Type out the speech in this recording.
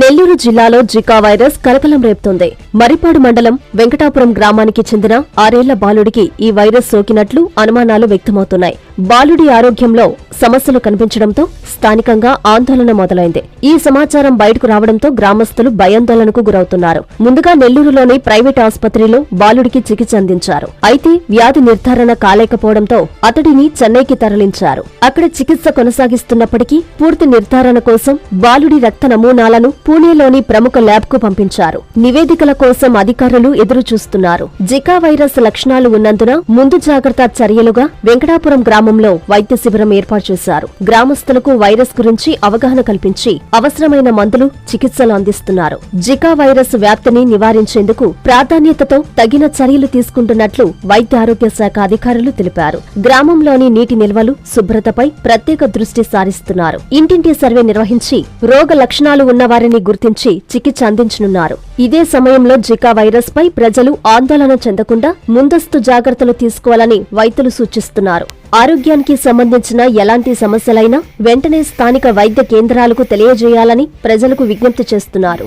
నెల్లూరు జిల్లాలో Zika virus కలకలం రేపుతోంది. మరిపాడు మండలం వెంకటాపురం గ్రామానికి చెందిన ఆరేళ్ళ బాలుడికి ఈ వైరస్ సోకినట్లు అనుమానాలు వ్యక్తమవుతున్నాయి. బాలుడి ఆరోగ్యంలో సమస్యలు కనిపించడంతో స్థానికంగా ఆందోళన మొదలైంది. ఈ సమాచారం బయటకు రావడంతో గ్రామస్తులు భయాందోళనకు గురవుతున్నారు. ముందుగా నెల్లూరులోని ప్రైవేట్ ఆసుపత్రిలో బాలుడికి చికిత్స అందించారు. అయితే వ్యాధి నిర్ధారణ కాలేకపోవడంతో అతడిని చెన్నైకి తరలించారు. అక్కడ చికిత్స కొనసాగిస్తున్నప్పటికీ పూర్తి నిర్ధారణ కోసం బాలుడి రక్త నమూనాలను పూణేలోని ప్రముఖ ల్యాబ్కు పంపించారు. నివేదికల కోసం అధికారులు ఎదురు చూస్తున్నారు జికా వైరస్ లక్షణాలు ఉన్నందున ముందు జాగ్రత్త చర్యలుగా వెంకటాపురం గ్రామంలో వైద్య శిబిరం ఏర్పాటు చేశారు. గ్రామస్తులకు వైరస్ గురించి అవగాహన కల్పించి అవసరమైన మందులు చికిత్సలు అందిస్తున్నారు. జికా వైరస్ వ్యాప్తిని నివారించేందుకు ప్రాధాన్యతతో తగిన చర్యలు తీసుకుంటున్నట్లు వైద్య ఆరోగ్య శాఖ అధికారులు తెలిపారు. గ్రామంలోని నీటి నిల్వలు శుభ్రతపై ప్రత్యేక దృష్టి సారిస్తున్నారు. ఇంటింటి సర్వే నిర్వహించి రోగ లక్షణాలు ఉన్నవారిని వ్యాధిని గుర్తించి చికిత్స అందించనున్నారు. ఇదే సమయంలో జికా వైరస్ పై ప్రజలు ఆందోళన చెందకుండా ముందస్తు జాగ్రత్తలు తీసుకోవాలని వైద్యులు సూచిస్తున్నారు. ఆరోగ్యానికి సంబంధించిన ఎలాంటి సమస్యలైనా వెంటనే స్థానిక వైద్య కేంద్రాలకు తెలియజేయాలని ప్రజలకు విజ్ఞప్తి చేస్తున్నారు.